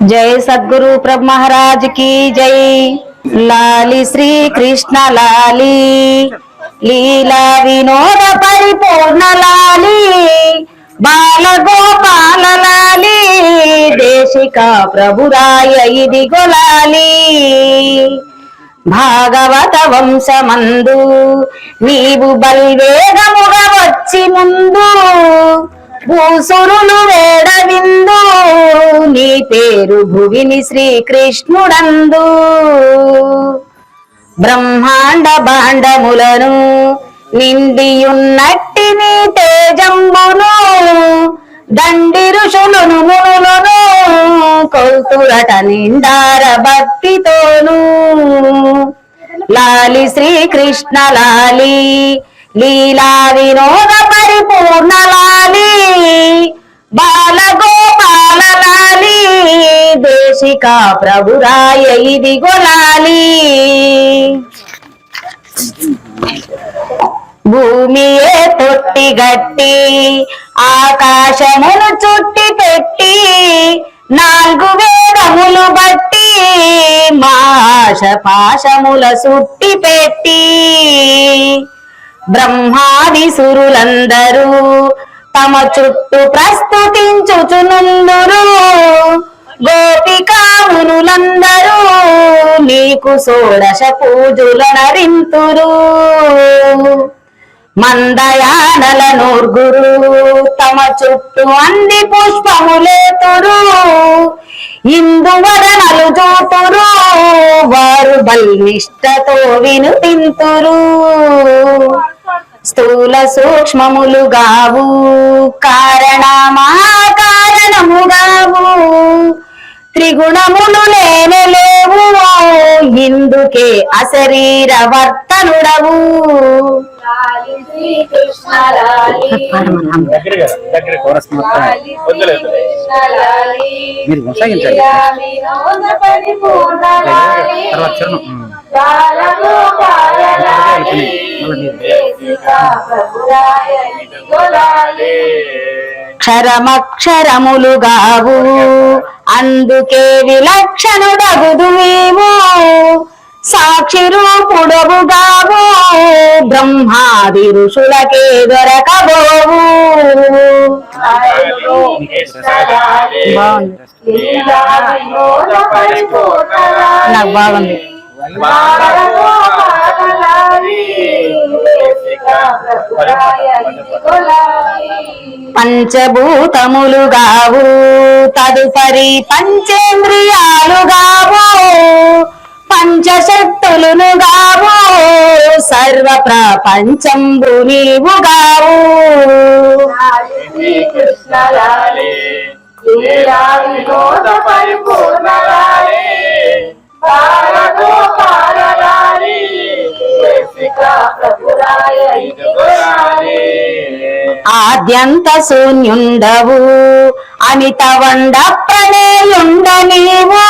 జై సద్గురు ప్రభు మహారాజ్కి జై. లాలి శ్రీ కృష్ణ లాలి లీలా వినోద పరిపూర్ణ లాలి బాల గోపాల లాలి దేశిక ప్రభురాయ ఇది గొలాలి భాగవత వంశమందు నీవు బల్వేగముగా వచ్చి ముందు భూసురులు వేడవిందు నీ పేరు భువిని శ్రీకృష్ణుడందు. బ్రహ్మాండ భాండములను నిండియున్నట్టి నీ తేజంబును దండి ఋషులను మునులను కౌతురట నిండార భక్తితోను. లాలి శ్రీకృష్ణ లాలి లీలా వినోద పరిపూర్ణ లాలి దేశిక ప్రభురాయ ఇది గొలాలి భూమియే తొట్టి గట్టి ఆకాశమును చుట్టి పెట్టి నాలుగు వేదములు బట్టి మాష పాశముల సుట్టి పెట్టి. బ్రహ్మాది సురులందరూ తమ చుట్టూ ప్రస్తుతించుచునుందురు. గోపికామునులందరూ నీకు షోడశ పూజుల నరింతురు. మందయానల నూర్గురు తమ చుట్టూ అన్ని పుష్పములేతురు. ఇందువదనలు చూతురు. వారు బల్నిష్టతో వినుతింతురు స్థూల సూక్ష్మములు గావు కారణమా కారణముగావు. త్రిగుణములు లేనే లేవు ఇందుకే అశరీర వర్తనుడవు మీరు కొనసాగించండి. తర్వాత చరణం. అందుకే విలక్షణుడగుదు మేము. సాక్షి రూపుడవు గావు బ్రహ్మాది ఋషులకే దొరకబోవు. బాగుంది. నాకు పంచభూతములు గావు. తదుపరి పంచేంద్రియాలు ప్రభురాయ ఇదిగో లాలి ఆద్యంత శూన్యుండవు అమిత వండ ప్రణేయుండ నీవు.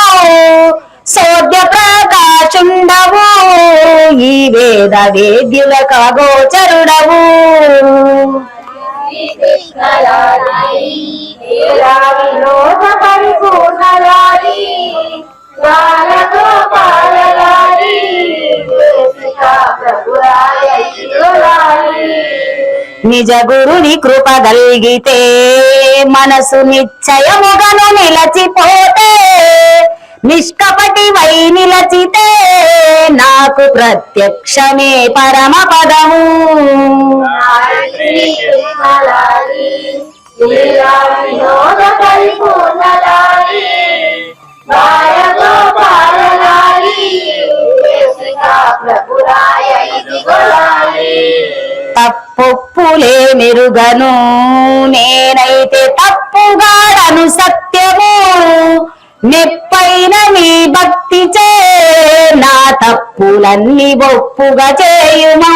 సోద్య ప్రకాశుండవు ఈ వేద వేద్యుల గోచరుడవు శ్రీకృష్ణ లాలి లీలా వినోద పరిపూర్ణ లాలి బాలగోపాల లాలి దేశిక ప్రభురాయ ఇదిగో లాలి నిజ గురుని కృప గల్గితే మనసు నిశ్చయముగను నిలచిపోతే నిష్కపటి వై నిలచితే నాకు ప్రత్యక్షమే పరమ పదము తప్పులే మెరుగను నేనైతే తప్పుగాడను సత్యము. మెప్పైన నీ భక్తి చే నా తప్పులన్నీ ఒప్పుగా చేయుమా?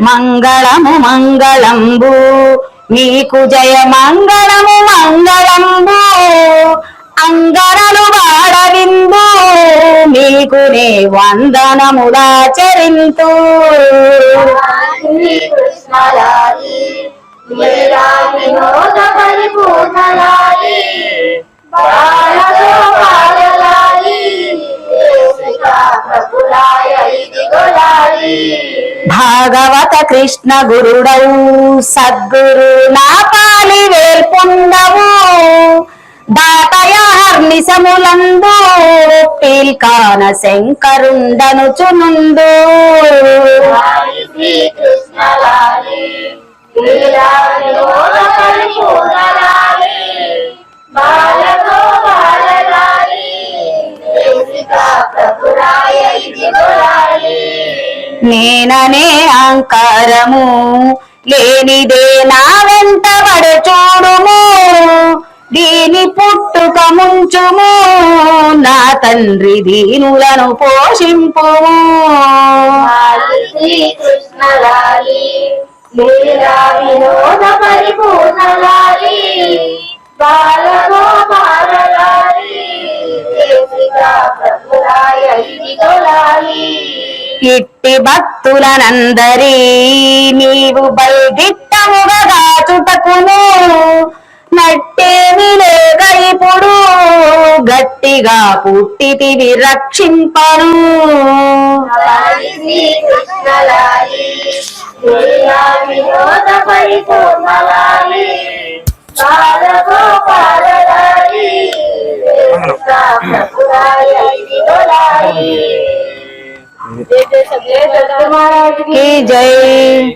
మంగళము మంగళంబు నీకు జయ మంగళము నీకునే వందనములాచరింతు. వినోద భాగవత కృష్ణ గురుడవు సద్గురు నా పాలి వేల్పొందవు పీల్కాన శంకరుండను చునుందు లాలి శ్రీ కృష్ణలాలి లీలా వినోద పరిపూర్ణలాలి బాలతో బాలలాలి దేశికా ప్రభులాయ ఇదిగోలాలి నేననే అహంకారము లేనిదే నా వెంట చూడుము దీని పుట్టుక ముంచుము. నా తండ్రి దీనులను కృష్ణలాలి వినోద పరిపూర్ణలాలి ఇదిగోలాలి ఇట్టి భక్తులనందరి నీవు బల్దిట్టముగా దాచుటకును నట్టేమి జయ సద్గురు మహారాజ్ की जय